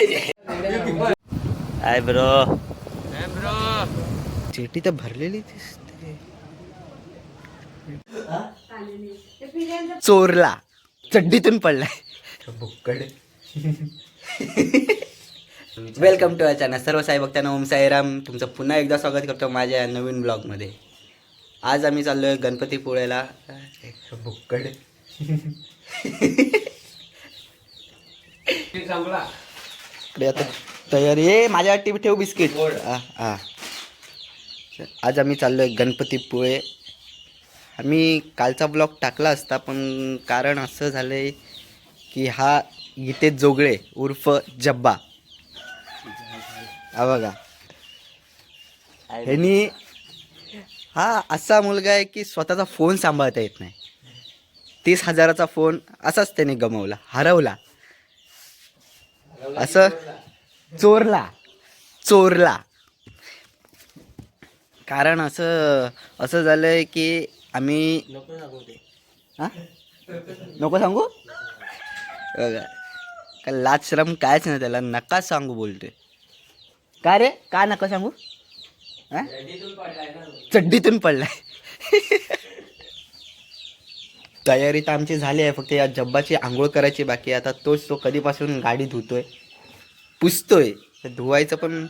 Hi bro. चेटी तर भरलेली दिसते. चोरला. चड्डीतून पडलाय. बुक्कड वेलकम टू अ चॅनल सर्व साई भक्तांना ओम साईराम तुमचं पुन्हा एकदा स्वागत करतो माझ्या या नवीन ब्लॉगमध्ये आज आम्ही चाललोय गणपतीपुळेला बुक्कड इकडे आता तयारी. आहे माझ्या टी ठेव बिस्किट. हा आज आम्ही चाललोय गणपतीपुळे आम्ही कालचा ब्लॉग टाकला असता पण कारण असं झालंय की हा गीतेश जोगळे उर्फ जब्बा. हा बघा. ह्यांनी हा असा मुलगा आहे की स्वतःचा फोन सांभाळता येत नाही. तीस हजाराचा फोन असाच त्याने गमवला हरवला. असं चोरला चोरला. कारण असं असं झालंय की आम्ही हा? नको सांगू? बघा. का लाज श्रम कायच नाही त्याला नका सांगू बोलतोय. का रे? का नका सांगू? हा? चड्डीतून पडलाय तयारी तर आमची झाली आहे फक्त या जब्बाची आंघोळ करायची बाकी. आता तोच तो कधीपासून गाडी धुतोय. पुसतोय. तर धुवायचं पण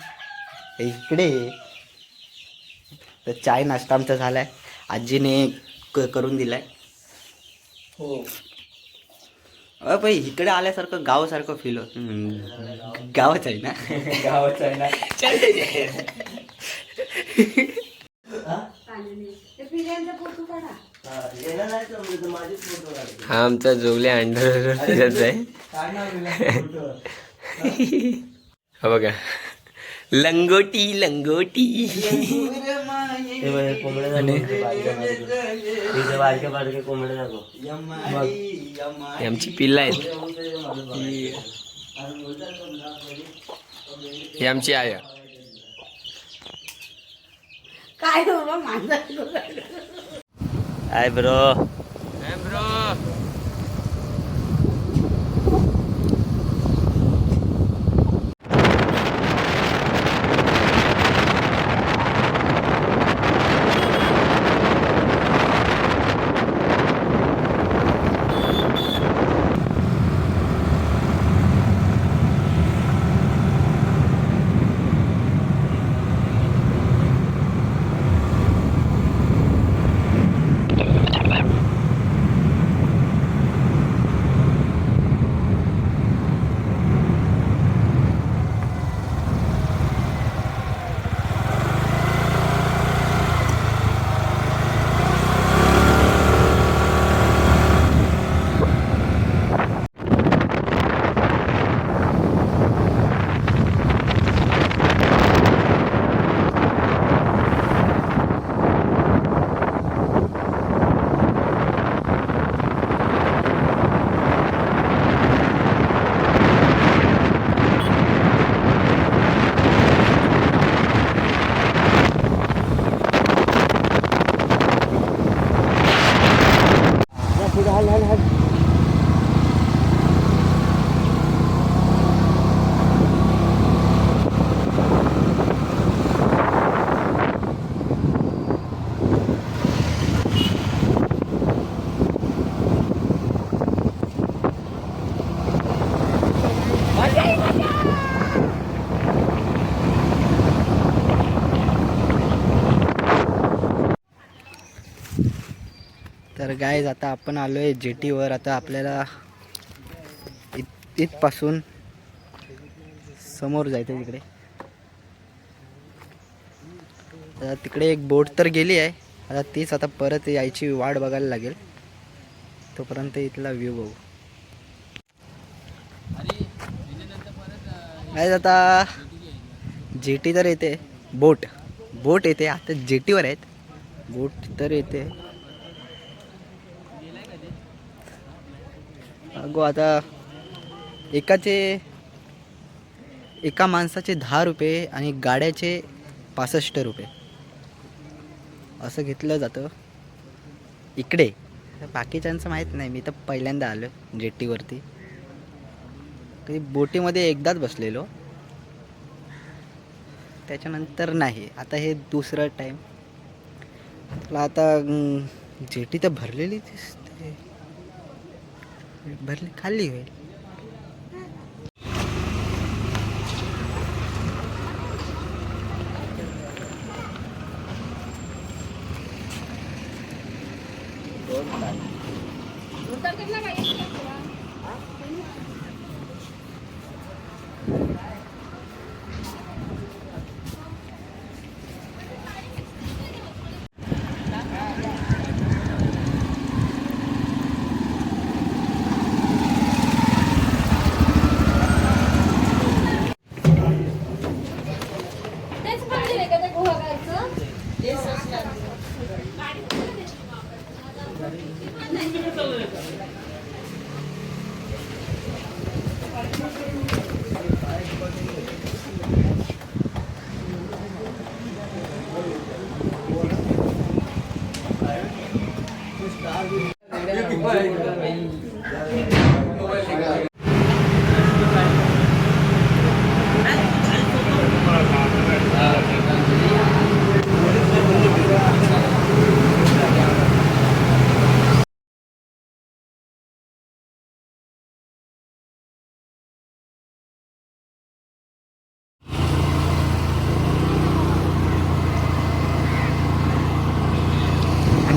हे इकडे. तर चाय नाश्ता आमचा झालाय. आजीने क- करून दिलाय. हो. अ इकडे आल्यासारखं गावासारखं फील होत. गावच आहे ना? गावाचं आहे ना? हा? आमचा जोगले अंडर फिरत आहे हा बघा लंगोटी लंगोटी ही आमची पिल्ला आहेत ही आमची आया काय हो बा माझं हाय ब्रो तर गायज आता आपण आलो आहे जेटीवर. आता आपल्याला इत इथपासून समोर जायचं आहे तिकडे. आता तिकडे एक बोट तर गेली आहे. आता तीच आता परत यायची वाट बघायला लागेल. तोपर्यंत इथला व्ह्यू बघू. गायज आता जेटी तर येते. बोट बोट येते. आता जेटीवर आहेत. बोट तर येते. अगो आता एकाचे एका माणसाचे दहा रुपये आणि गाड्याचे पासष्ट रुपये. असं घेतलं जातं. इकडे. बाकीच्यांचं माहीत नाही. मी तर पहिल्यांदा आलो जेटीवरती कधी बोटीमध्ये एकदाच बसलेलो. त्याच्यानंतर नाही. आता हे दुसरं टाईम तुला आता जेटी तर भरलेली दिसते भरली खाल्ली होईल. तेच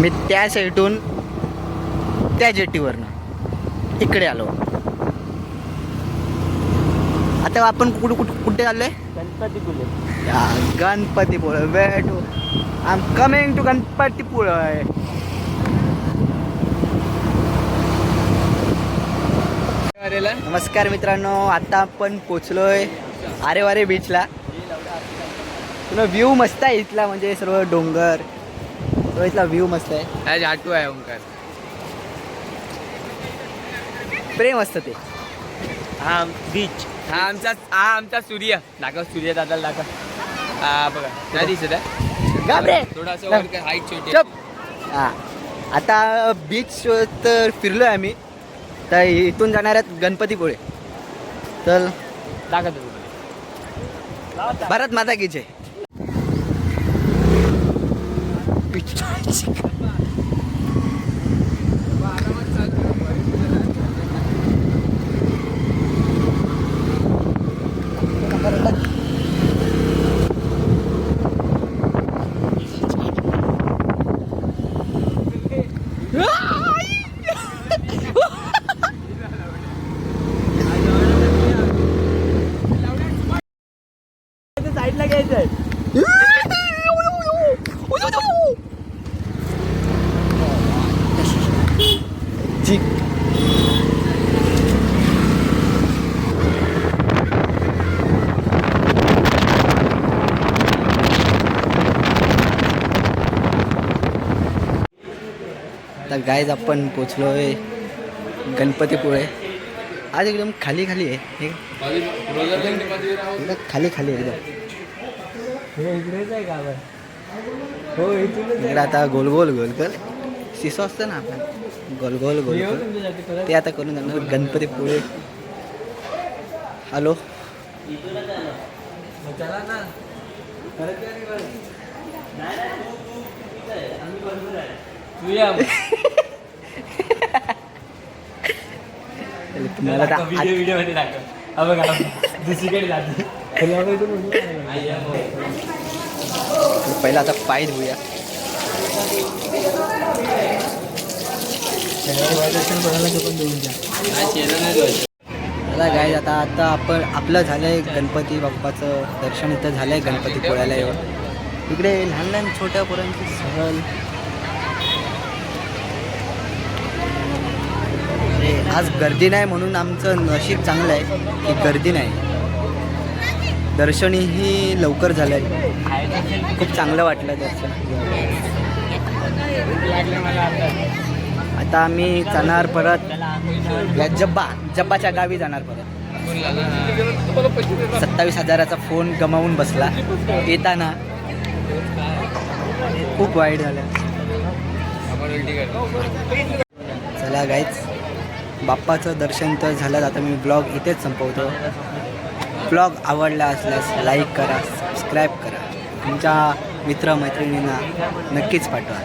आम्ही त्या साईडून त्या जेटीवरनं इकडे आलो. आता आपण कुठे कुठे कुठे आलोय Ganpatipule. Ganpatipule. Wait I am coming to Ganpatipule. नमस्कार मित्रांनो आता आपण पोचलोय आरे वारे बीचला तुला व्ह्यू मस्त आहे इथला म्हणजे सर्व डोंगर सर्व इथला व्ह्यू मस्त आहे. आज आटू आहे ओंकार. प्रेम असतं ते. हा बीच हा आमचा हा आमचा सूर्य. दाखव सूर्य दादाला दाखव. हा बघा. नाही दिसत आहे? घाबरे. थोडासा वर हाईट छोटी. आहे. चप. हा. आता बीच तर फिरलोय आम्ही. तर इथून जाणार आहेत गणपतीपुळे तर दाखव तुम्ही भारत माता की जय. 3 tane. आता गायज आपण पोचलो आहे गणपतीपुळे. आज एकदम खाली खाली आहे एकदम खाली खाली आहे हो इकडे आता गोल गोल गोल गोल सिसो असतं ना आपण गोल गोल गोल ते आता करून जाणार गणपतीपुळे. हॅलो. तुम्हाला व्हिडिओमध्ये दाखव. बघा दुसरीकडे जातो पहिला आता पाय धुया मला गाय आता आता आपण आपलं झालंय गणपती बाप्पाचं दर्शन. इथं झालंय गणपती पोळ्याला येऊन. इकडे लहान लहान छोट्या पोरांची सहल. आज गर्दी नाही म्हणून आमचं नशीब चांगलं आहे की गर्दी नाही. दर्शनही लवकर झालंय. खूप चांगलं वाटलं दर्शन. आता आम्ही जाणार परत या जब्बा जब्बाच्या गावी जाणार परत. सत्तावीस हजाराचा फोन गमावून बसला. येताना खूप वाईट झालं. चला गाईच बाप्पाचं दर्शन तर झालं आता मी ब्लॉग इथेच संपवतो. ब्लॉग आवडला असल्यास लाईक करा सबस्क्राईब करा. तुमच्या मित्रमैत्रिणींना नक्कीच पाठवा.